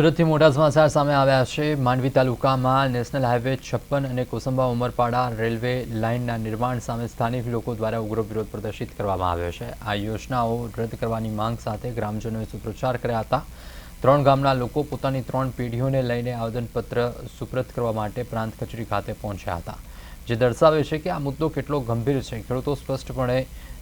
સુરતથી મોટા સમાચાર સામે આવ્યા છે. માંડવી તાલુકામાં નેશનલ હાઈવે છપ્પન અને કોસંબા ઉમરપાડા રેલવે લાઇનના નિર્માણ સામે સ્થાનિક લોકો દ્વારા ઉગ્ર વિરોધ પ્રદર્શિત કરવામાં આવ્યો છે. આ યોજનાઓ રદ કરવાની માંગ સાથે ગ્રામજનોએ સૂત્રોચ્ચાર કર્યા હતા. ત્રણ ગામના લોકો પોતાની ત્રણ પેઢીઓને લઈને આવેદનપત્ર સુપ્રત કરવા માટે પ્રાંત કચેરી ખાતે પહોંચ્યા હતા. જે દર્શાવે છે કે આ મુદ્દો કેટલો ગંભીર છે. ખેડૂતો સ્પષ્ટપણે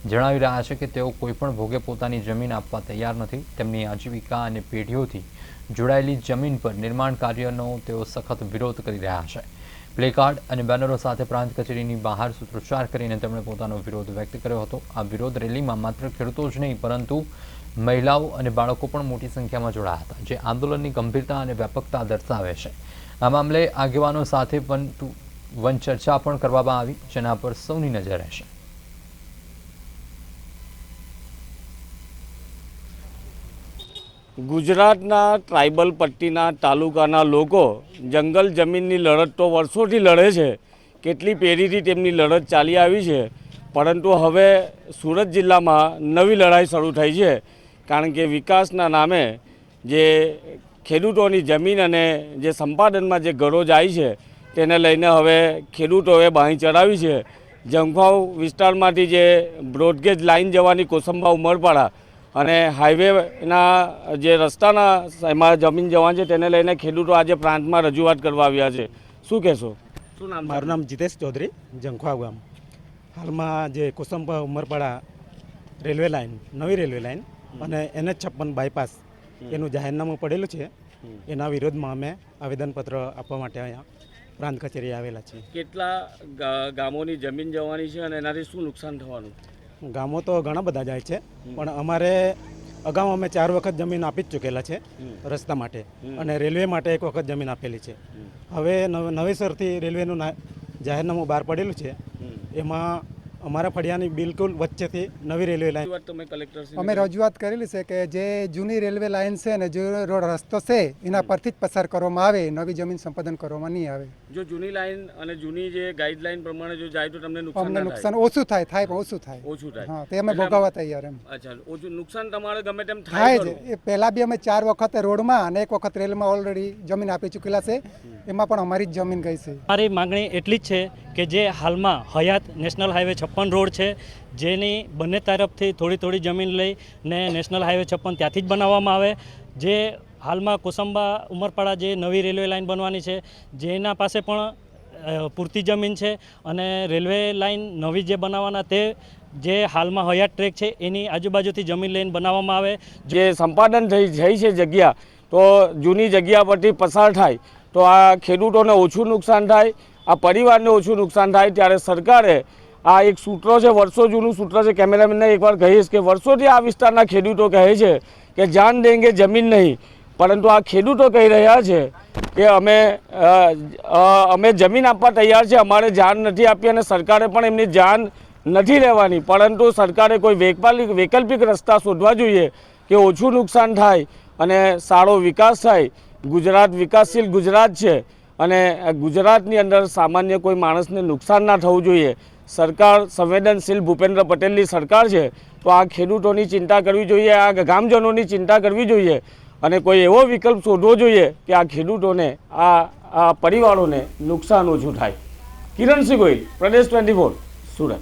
જણાવી રહ્યા છે કે તેઓ કોઈપણ ભોગે પોતાની જમીન આપવા તૈયાર નથી. તેમની આજીવિકા અને પેઢીઓથી જોડાયેલી જમીન પર નિર્માણ કાર્યનો તેઓ સખત વિરોધ કરી રહ્યા છે. પ્લેકાર્ડ અને બેનરો સાથે પ્રાંત કચેરીની બહાર સૂત્રોચ્ચાર કરીને તેમણે પોતાનો વિરોધ વ્યક્ત કર્યો હતો. આ વિરોધ રેલીમાં માત્ર ખેડૂતો જ નહીં, પરંતુ મહિલાઓ અને બાળકો પણ મોટી સંખ્યામાં જોડાયા હતા, જે આંદોલનની ગંભીરતા અને વ્યાપકતા દર્શાવે છે. આ મામલે આગેવાનો સાથે વન ચર્ચા પણ કરવામાં આવી, જેના પર સૌની નજર રહેશે. ગુજરાતના ટ્રાઇબલ પટ્ટીના તાલુકાના લોકો જંગલ જમીનની લડત તો વર્ષોથી લડે છે. કેટલી પેઢીથી તેમની લડત ચાલી આવી છે. પરંતુ હવે સુરત જિલ્લામાં નવી લડાઈ શરૂ થઈ છે. કારણ કે વિકાસના નામે જે ખેડૂતોની જમીન અને જે સંપાદનમાં જે ઘરો જાય છે, તેને લઈને હવે ખેડૂતોએ બાંહી ચડાવી છે. જંખાવ વિસ્તારમાંથી જે બ્રોડગેજ લાઇન જવાની કોસંબા ઉમરપાડા અને હાઈવેના જે રસ્તાના એમાં જમીન જવાની છે તેને લઈને ખેડૂતો આજે પ્રાંતમાં રજૂઆત કરવા આવ્યા છે. શું કહેશો? શું નામ મારું નામ જીતેશ ચૌધરી જંખવા ગામ. હાલમાં જે કોસંબા ઉમરપાડા રેલવે લાઇન નવી રેલવે લાઇન અને એન એચ છપ્પન બાયપાસ એનું જાહેરનામું પડેલું છે. એના વિરોધમાં અમે આવેદનપત્ર આપવા માટે અહીંયા પ્રાંત કચેરી આવેલા છીએ. કેટલા ગામોની જમીન જવાની છે અને એનાથી શું નુકસાન થવાનું? ગામો તો ઘણા બધા જાય છે પણ અમારે અગાઉ અમે ચાર વખત જમીન આપી જ ચૂકેલા છે રસ્તા માટે. અને રેલવે માટે એક વખત જમીન આપેલી છે. હવે નવ- નવેસરથી રેલવેનું જાહેરનામું બહાર પડેલું છે. એમાં અમારા ફળિયાની બિલકુલ વચ્ચેથી નવી રેલવે લાઇન કલેક્ટર અમે રજૂઆત કરેલી છે કે જે જૂની રેલવે લાઇન છે ને જે રોડ રસ્તો છે એના પરથી જ પસાર કરવામાં આવે નવી જમીન સંપાદન કરવામાં નહીં આવે. જો જૂની લાઈન અને જૂની જે ગાઈડલાઈન પ્રમાણે જો જાય તો તમને નુકસાન અમને નુકસાન ઓછું થાય થાય પણ ઓછું થાય. ઓછું થાય. હા તે અમે ભોગવવા તૈયાર એમ. અચ્છા ઓછું નુકસાન તમારે ગમે તેમ થાય છે એ પહેલાં બી અમે ચાર વખત રોડમાં અને એક વખત રેલમાં ઓલરેડી જમીન આપી ચૂકેલા છે. એમાં પણ અમારી જ જમીન ગઈ છે. મારી માંગણી એટલી જ છે કે જે હાલમાં હયાત નેશનલ હાઈવે છપ્પન રોડ છે, જેની બંને તરફથી થોડી થોડી જમીન લઈ ને નેશનલ હાઈવે છપ્પન ત્યાંથી જ બનાવવામાં આવે. જે હાલમાં કોસંબા ઉમરપાડા જે નવી રેલવે લાઇન બનવાની છે, જેના પાસે પણ પૂરતી જમીન છે અને રેલવે લાઇન નવી જે બનાવવાના તે જે હાલમાં હયાત ટ્રેક છે, એની આજુબાજુથી જમીન લઈને બનાવવામાં આવે. જે સંપાદન થઈ થઈ છે જગ્યા, તો જૂની જગ્યા પરથી પસાર થાય, તો આ ખેડૂતોને ઓછું નુકસાન થાય આ પરિવારને ઓછું નુકસાન થાય ત્યારે સરકારે આ એક સૂત્ર છે, વર્ષો જૂનું સૂત્ર છે, કેમેરામેનને એકવાર કહીશ કે વર્ષોથી આ વિસ્તારના ખેડૂતો કહે છે કે જાન દેંગે, જમીન નહીં. પરંતુ આ ખેડૂતો કહી રહ્યા છે કે અમે અમે જમીન આપવા તૈયાર છે, અમારે જાન નથી આપી અને સરકારે પણ એમની જાન નથી લેવાની. પરંતુ સરકારે કોઈ વૈકલ્પિક વૈકલ્પિક રસ્તા શોધવા જોઈએ કે ઓછું નુકસાન થાય અને સારો વિકાસ થાય. ગુજરાત વિકાસશીલ ગુજરાત છે. અને ગુજરાતની અંદર સામાન્ય કોઈ માણસને નુકસાન ના થવું જોઈએ. સરકાર સંવેદનશીલ ભૂપેન્દ્ર પટેલની સરકાર છે, તો આ ખેડૂતોની ચિંતા કરવી જોઈએ, આ ગામજનોની ચિંતા કરવી જોઈએ અને કોઈ એવો વિકલ્પ શોધવો જોઈએ કે આ ખેડૂતોને, આ આ પરિવારોને નુકસાન ઓછું થાય. કિરણસિંહ ગોહિલ, પ્રદેશ ટ્વેન્ટી ફોર, સુરત.